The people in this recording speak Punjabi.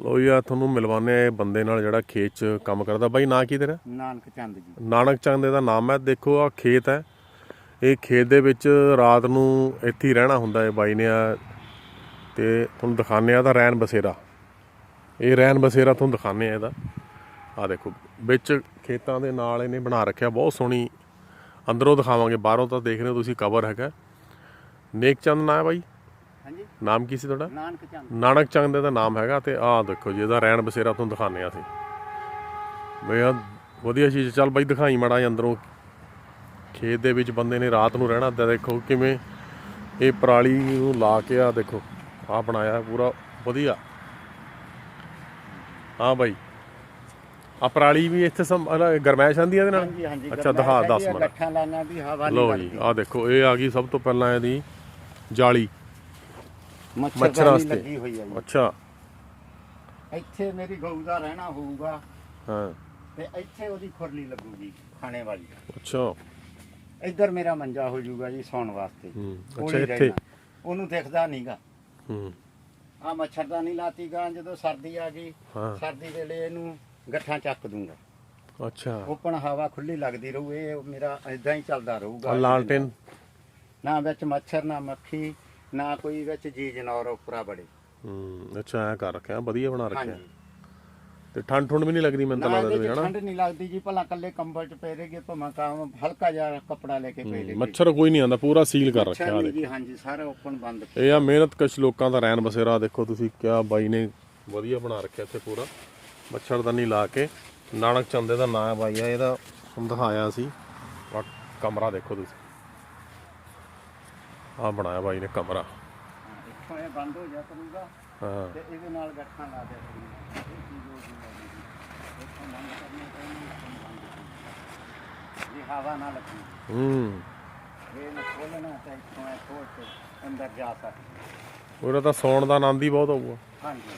ਲੋ ਯਾ ਤੁਹਾਨੂੰ ਮਿਲਵਾਨੇ ਆ ਇਹ ਬੰਦੇ ਨਾਲ ਜਿਹੜਾ ਖੇਤ 'ਚ ਕੰਮ ਕਰਦਾ। ਬਾਈ ਨਾਂ ਕੀ ਤੇਰਾ? ਨਾਨਕ ਚੰਦ ਜੀ। ਨਾਨਕ ਚੰਦ ਦਾ ਨਾਮ ਹੈ। ਦੇਖੋ ਆ ਖੇਤ ਹੈ। ਇਹ ਖੇਤ ਦੇ ਵਿੱਚ ਰਾਤ ਨੂੰ ਇੱਥੇ ਹੀ ਰਹਿਣਾ ਹੁੰਦਾ ਹੈ ਬਾਈ ਨੇ ਆ ਤੇ ਤੁਹਾਨੂੰ ਦਿਖਾਣੇ ਆ ਦਾ ਰੈਨ ਬਸੇਰਾ। ਇਹ ਰੈਨ ਬਸੇਰਾ ਤੁਹਾਨੂੰ ਦਿਖਾਣੇ ਆ ਇਹਦਾ। ਆ ਦੇਖੋ ਵਿੱਚ ਖੇਤਾਂ ਦੇ ਨਾਲ ਇਹਨੇ ਬਣਾ ਰੱਖਿਆ ਬਹੁਤ ਸੋਹਣੀ। ਅੰਦਰੋਂ ਦਿਖਾਵਾਂਗੇ ਬਾਹਰੋਂ ਤਾਂ ਦੇਖ ਰਹੇ ਹੋ ਤੁਸੀਂ ਕਵਰ ਹੈਗਾ। ਨੇਕ ਚੰਦ ਨਾਂ ਹੈ ਬਾਈ। ਹਾਂਜੀ। ਨਾਮ ਕੀ ਸੀ ਤੁਹਾਡਾ? ਨਾਨਕ ਚੰਦ। ਨਾਨਕ ਚੰਦ ਦਾ ਨਾਮ ਹੈਗਾ ਤੇ ਆਹ ਦੇਖੋ ਜੀ ਇਹਦਾ ਰੈਣ ਬਸੇਰਾ ਤੁਹਾਨੂੰ ਦਿਖਾਣੇ ਆ ਅਸੀਂ। ਬਈ ਵਧੀਆ ਚੀਜ਼ ਚੱਲ ਬਾਈ ਦਿਖਾਈ ਮੜਾ ਅੰਦਰੋਂ। ਖੇਤ ਦੇ ਵਿੱਚ ਬੰਦੇ ਨੇ ਰਾਤ ਨੂੰ ਰਹਿਣਾ ਤੇ ਦੇਖੋ ਕਿਵੇਂ ਇਹ ਪਰਾਲੀ ਨੂੰ ਲਾ ਕੇ ਆ ਦੇਖੋ ਆ ਬਣਾਇਆ ਪੂਰਾ ਵਧੀਆ। ਹਾਂ ਬਾਈ। ਆ ਪਰਾਲੀ ਵੀ ਇੱਥੇ ਸਮ ਗਰਮੈਸ਼ ਆਂਦੀ ਆ ਇਹਦੇ ਨਾਲ? ਹਾਂਜੀ ਹਾਂਜੀ ਅੱਛਾ ਦਿਖਾ ਦੱਸ ਮੜਾ ਮੜਾ ਗੱਠਾਂ ਲਾਣਾ ਵੀ ਹਵਾ ਨਹੀਂ ਲਓ ਜੀ ਆ ਦੇਖੋ ਇਹ ਆ ਗਈ ਸਭ ਤੋਂ ਪਹਿਲਾਂ ਇਹਦੀ ਜਾਲੀ। ਮੱਛਰਾਂ ਮੱਛਰਾਂ ਵਾਸਤੇ। ਲੱਗੀ ਹੋਈ ਹੈ ਅੱਛਾ। ਇੱਥੇ ਮੇਰੀ ਗਊ ਦਾ ਰਹਿਣਾ ਹੋਊਗਾ ਹਾਂ। ਤੇ ਇੱਥੇ ਉਹਦੀ ਖੁਰਲੀ ਲੱਗੂਗੀ ਖਾਣੇ ਵਾਲੀ। ਅੱਛਾ। ਇੱਧਰ ਮੇਰਾ ਮੰਜਾ ਹੋ ਜਾਊਗਾ ਜੀ ਸੌਣ ਵਾਸਤੇ। ਹੂੰ ਉਹ ਅੱਛਾ ਨਹੀਂ ਇੱਥੇ। ਰਹਿਣਾ। ਉਹਨੂੰ ਦਿਖਦਾ ਨਹੀਂਗਾ। ਹੂੰ। ਆ ਮੱਛਰਦਾਨੀ ਲਾਤੀ ਗਾ ਜਦੋਂ ਸਰਦੀ ਆ ਗਈ ਹਾਂ। ਸਰਦੀ ਵੇਲੇ ਇਹਨੂੰ ਗੱਠਾਂ ਚੱਕ ਦੂੰਗਾ। ਅੱਛਾ। ਓਪਨ ਹਵਾ ਖੁੱਲੀ ਲੱਗਦੀ ਰਹੂ ਇਹ ਮੇਰਾ ਇਦਾਂ ਹੀ ਚੱਲਦਾ ਰਹੂਗਾ। ਲਾਲਟੇਨ ਨਾ ਵਿੱਚ ਮੱਛਰ ਨਾ ਮੱਖੀ ਨਾ ਕੋਈ ਵਿੱਚ ਜੀ ਜਨੌਰ ਉਪਰਾ ਬੜੇ। ਹੂੰ ਅੱਛਾ ਐ ਕਰ ਰੱਖਿਆ ਵਧੀਆ ਬਣਾ ਰੱਖਿਆ। ਹਾਂਜੀ। ਤੇ ਠੰਡ ਠੁੰਡ ਵੀ ਨਹੀਂ ਲੱਗਦੀ ਮੈਨੂੰ ਤਾਂ ਨਾ ਲੱਗਦਾ ਇਹਦੇ ਵੀ ਚ ਹਨਾ? ਠੰਡ ਨਹੀਂ ਲੱਗਦੀ ਜੀ ਭਲਾ ਕੱਲੇ ਕੰਬਲ ਚ ਪੈ ਰਹੇਗੇ ਭਾਵੇਂ ਕੰਮ ਹਲਕਾ ਜਿਹਾ ਕੱਪੜਾ ਲੈ ਕੇ ਪੈ ਲੇਗੇ ਮੱਛਰ ਕੋਈ ਨਹੀਂ ਆਂਦਾ ਪੂਰਾ ਸੀਲ ਕਰ ਰੱਖਿਆ ਆ ਜੀ ਹਾਂਜੀ ਸਾਰਾ ਓਪਨ ਬੰਦ ਇਹ ਆ ਮਿਹਨਤ ਕਸ਼ ਲੋਕਾਂ ਦਾ ਰੈਨ ਬਸੇਰਾ ਦੇਖੋ ਤੁਸੀਂ ਕਿਆ ਬਾਈ ਨੇ ਵਧੀਆ ਬਣਾ ਰੱਖਿਆ ਇੱਥੇ ਪੂਰਾ। ਮੱਛਰਦਾਨੀ ਲਾ ਕੇ ਨਾਨਕ ਚੰਦੇ ਦਾ ਨਾਂ ਹੈ ਬਾਈ ਆ ਇਹਦਾ ਤੁਹਾਨੂੰ ਦਿਖਾਇਆ ਸੀ। ਆਹ ਕਮਰਾ ਦੇਖੋ ਤੁਸੀਂ। ਆ ਬਣਾਇਆ ਬਾਈ ਨੇ ਕਮਰਾ। ਇੱਥੋਂ ਇਹ ਬੰਦ ਹੋ ਜਾ ਕਰੂਗਾ ਹਾਂ। ਤੇ ਇਹਦੇ ਨਾਲ ਗੱਠਾਂ ਲਾ ਦਿਆ ਕਰੂਗਾ। ਇਹ ਚੀਜ਼ ਹੋ ਜੂਗੀ ਇੱਥੋਂ ਬੰਦ ਕਰਨਾ ਪੈਣਾ ਇੱਥੋਂ ਬੰਦ ਕਰਨਾ। ਜੀ ਹਵਾ ਨਾ ਲੱਗੀ। ਹੂੰ। ਇਹ ਨਾ ਖੋਲਣਾ ਤਾਂ ਇੱਥੋਂ ਇਹ ਖੋਲ ਕੇ ਅੰਦਰ ਜਾ ਸਕਦਾ। ਉਹਦਾ ਤਾਂ ਸੌਣ ਦਾ ਆਨੰਦ ਹੀ ਬਹੁਤ ਆਊਗਾ ਹਾਂਜੀ।